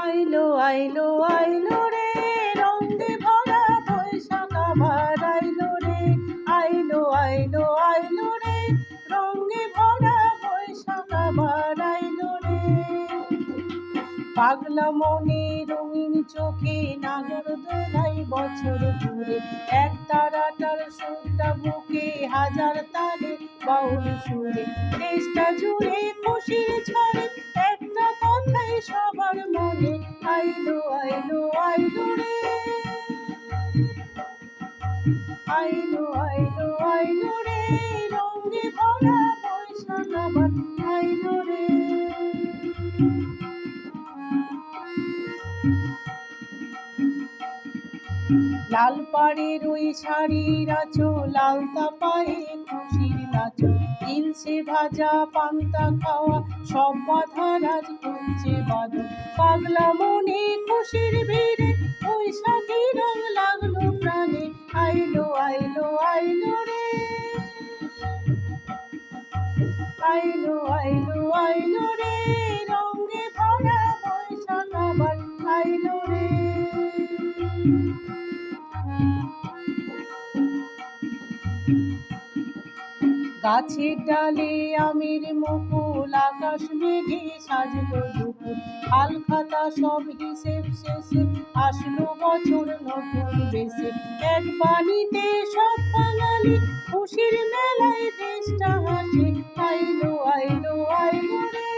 আইলো আইলো আইলো রে, রঙে ভরা বৈশাখ আবার আইলো রে, আইলো আইলো আইলো রে, রঙে ভরা বৈশাখ আবার আইলো রে। পাগলা মনে রঙিন চোখে নাগর দোলাই বছর ঘুরে এক তারাটার সুরটা বুকে হাজার তালে বাউল সুরে, দেশটা জুড়ে খুশির একটা কথাই সবার মনে আইলো আইলো আইলো রে। আইলো আইলো আইলো রে। রঙে ভরা বৈশাখ আবার আইলো রে। লাল পাড়ের ওই শাড়ির আচো লালতা পায়ে খুশির নাচো ইলসে ভাজা পান্তা খাওয়া সব বাধার আজ করছে বাদল পাগলা মনে খুশির ভিড়ে বৈশাখী রং লাগল প্রাণে। আইলো আইলো আইলো রে। আইলো আইলো আইলো রে। রঙে ভরা বৈশাখ আবার আইলো রে। গাছের ডালে আমের মুকুল, আকাশ মেঘে সাজলো দুপুর। হালখাতা সব হিসেব শেষে আসলো বছর নতুন বেশে। এক বাণীতে সব বাঙালি খুশির মেলায় দেশটা হাসে। আইলো আইলো আইলো রে।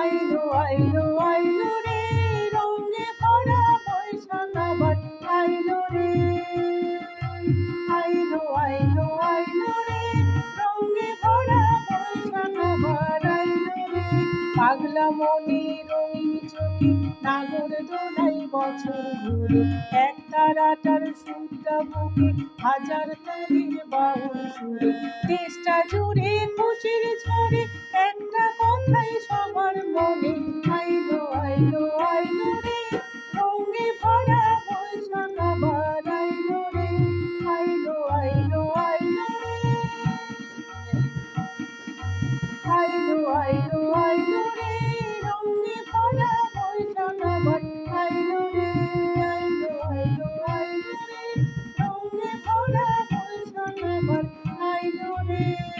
আইলো আইলো আইলো পাগলা মনে রঙিন চোখে নাগর দোলাই বছর এক তারাটার সুরটা বুকে হাজার বাউল সুরে। দেশটা জুড়ে খুশির ঝরে একটা কথাই সবার মনে। আইলো আইলো আইলো রে ভরা বৈশাখ আবার আইলো রে। আইলো আইলো আইলো রে। আইলো আইলো but I know this.